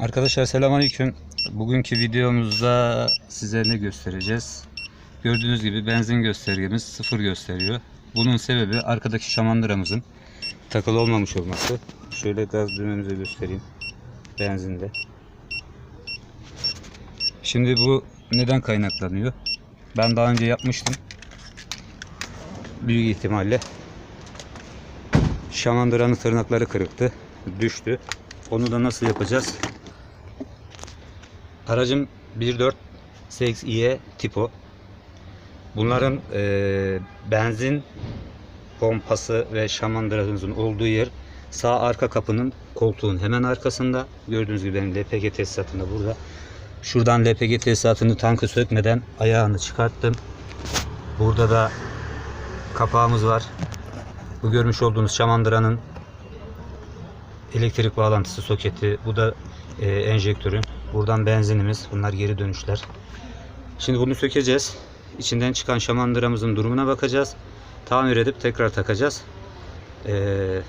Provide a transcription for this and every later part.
Arkadaşlar selamünaleyküm. Bugünkü videomuzda size ne göstereceğiz? Gördüğünüz gibi benzin göstergemiz sıfır gösteriyor. Bunun sebebi arkadaki şamandıramızın takılı olmamış olması. Şöyle gaz düğmemizi göstereyim. Benzinde. Şimdi bu neden kaynaklanıyor? Ben daha önce yapmıştım. Büyük ihtimalle şamandıranın tırnakları kırıktı. Düştü. Onu da nasıl yapacağız? Aracım 1.4 CX-i tipo. Bunların e, benzin pompası ve şamandıramızın olduğu yer sağ arka kapının koltuğun hemen arkasında. Gördüğünüz gibi benim LPG tesisatım da burada. Şuradan LPG tesisatını tankı sökmeden ayağını çıkarttım. Burada da kapağımız var. Bu görmüş olduğunuz şamandıranın elektrik bağlantısı soketi. Bu da e, enjektörün. Buradan benzinimiz. Bunlar geri dönüşler. Şimdi bunu sökeceğiz. İçinden çıkan şamandıramızın durumuna bakacağız. Tamir edip tekrar takacağız. Ee,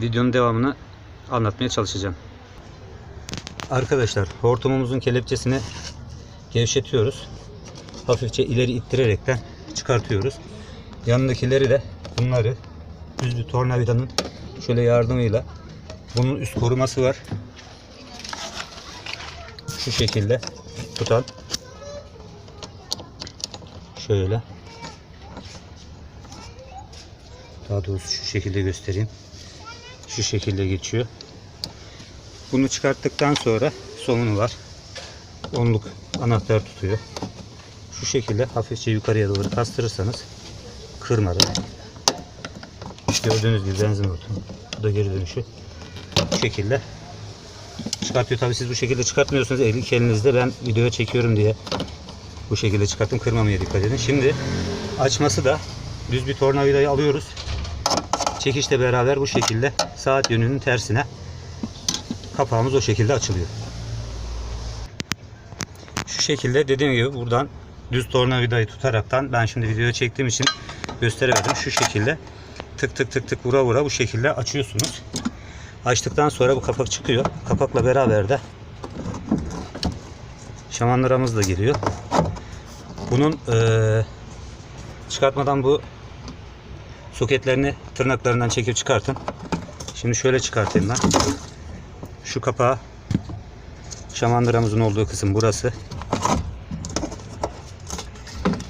videonun devamını anlatmaya çalışacağım. Arkadaşlar hortumumuzun kelepçesini gevşetiyoruz. Hafifçe ileri ittirerekten çıkartıyoruz. Yanındakileri de bunları düz bir tornavidanın şöyle yardımıyla bunun üst koruması var. Şu şekilde tutan. Şöyle. Daha doğrusu şu şekilde göstereyim. Şu şekilde geçiyor. Bunu çıkarttıktan sonra somunu var. Onluk anahtar tutuyor. Şu şekilde hafifçe yukarıya doğru kastırırsanız kırmadan. Gördüğünüz gibi benzin hortumu. Bu da geri dönüşü. Bu şekilde çıkartıyor. Tabi siz bu şekilde çıkartmıyorsunuz. El, iki elinizde ben videoya çekiyorum diye bu şekilde çıkarttım. Kırmamaya dikkat edin. Şimdi açması da düz bir tornavidayı alıyoruz. Çekişle beraber bu şekilde saat yönünün tersine kapağımız o şekilde açılıyor. Şu şekilde dediğim gibi buradan düz tornavidayı tutaraktan ben şimdi videoya çektiğim için gösteremedim. Şu şekilde tık tık tık tık vura vura bu şekilde açıyorsunuz. Açtıktan sonra bu kapak çıkıyor. Kapakla beraber de şamandıramız da geliyor. Bunun eee, çıkartmadan bu soketlerini tırnaklarından çekip çıkartın. Şimdi şöyle çıkartayım ben. Şu kapağı şamandıramızın olduğu kısım burası.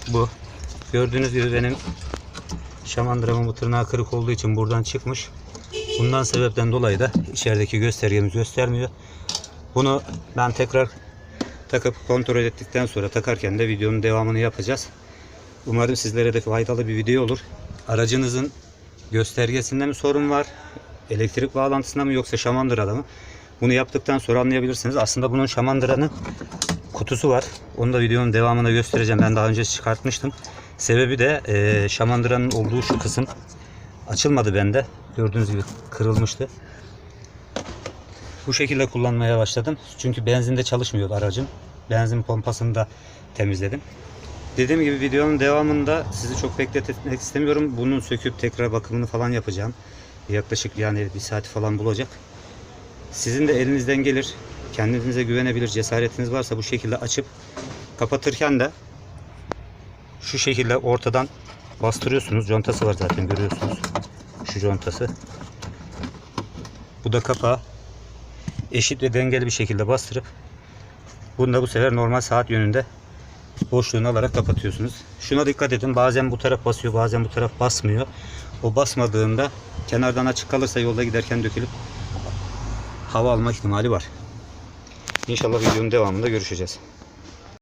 Bu. Gördüğünüz gibi benim şamandıramın bu tırnağı kırık olduğu için buradan çıkmış. Bundan sebepten dolayı da içerideki göstergemiz göstermiyor. Bunu ben tekrar takıp kontrol ettikten sonra takarken de videonun devamını yapacağız. Umarım sizlere de faydalı bir video olur. Aracınızın göstergesinde mi sorun var? Elektrik bağlantısında mı yoksa şamandırada mı? Bunu yaptıktan sonra anlayabilirsiniz. Aslında bunun şamandıranın kutusu var. Onu da videonun devamında göstereceğim. Ben daha önce çıkartmıştım. Sebebi de e, şamandıranın olduğu şu kısım açılmadı bende. Gördüğünüz gibi kırılmıştı. Bu şekilde kullanmaya başladım. Çünkü benzinde çalışmıyordu aracım. Benzin pompasını da temizledim. Dediğim gibi videonun devamında sizi çok bekletmek istemiyorum. Bunun söküp tekrar bakımını falan yapacağım. Yaklaşık yani bir saat falan bulacak. Sizin de elinizden gelir. Kendinize güvenebilir cesaretiniz varsa bu şekilde açıp kapatırken de şu şekilde ortadan bastırıyorsunuz. Contası var zaten görüyorsunuz. Şu contası. Bu da kapağı eşit ve dengeli bir şekilde bastırıp bunu da bu sefer normal saat yönünde boşluğunu alarak kapatıyorsunuz. Şuna dikkat edin. Bazen bu taraf basıyor, bazen bu taraf basmıyor. O basmadığında kenardan açık kalırsa yolda giderken dökülüp hava alma ihtimali var. İnşallah videonun devamında görüşeceğiz.